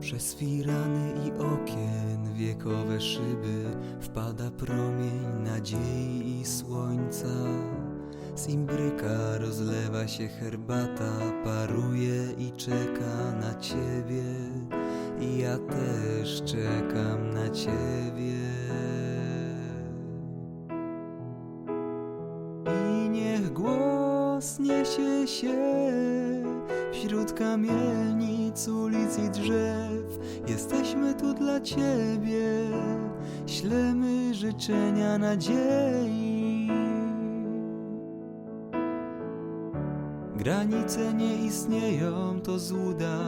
Przez firany i okien wiekowe szyby wpada promień nadziei i słońca. Z imbryka rozlewa się herbata, paruje i czeka na ciebie. I ja też czekam na ciebie. I niech głos niesie się wśród kamienic, ulic i drzew. Jesteśmy tu dla Ciebie, ślemy życzenia nadziei. Granice nie istnieją, to złuda.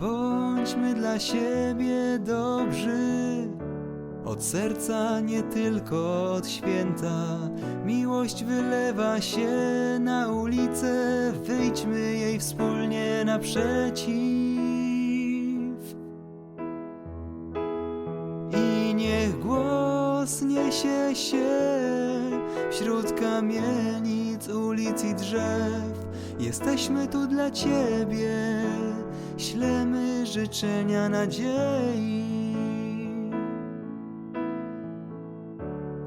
Bądźmy dla siebie dobrzy. Od serca, nie tylko od święta, miłość wylewa się na ulicę, wyjdźmy jej wspólnie naprzeciw. I niech głos niesie się wśród kamienic, ulic i drzew. Jesteśmy tu dla Ciebie, ślemy życzenia nadziei.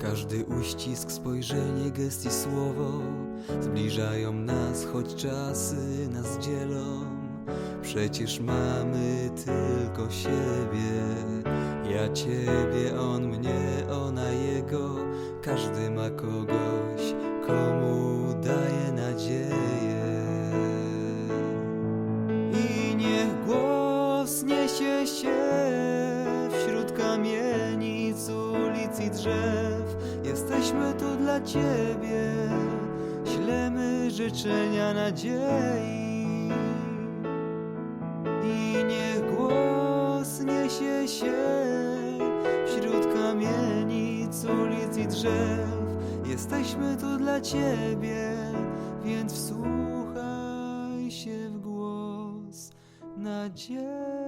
Każdy uścisk, spojrzenie, gest i słowo zbliżają nas, choć czasy nas dzielą. Przecież mamy tylko siebie. Ja ciebie, on mnie, ona jego. Każdy ma kogoś, komu daje nadzieję. I niech głos niesie się wśród kamienic, ulic i drzew. Jesteśmy tu dla Ciebie, ślemy życzenia nadziei. Niesie się wśród kamienic, ulic i drzew. Jesteśmy tu dla Ciebie, więc wsłuchaj się w głos nadziei.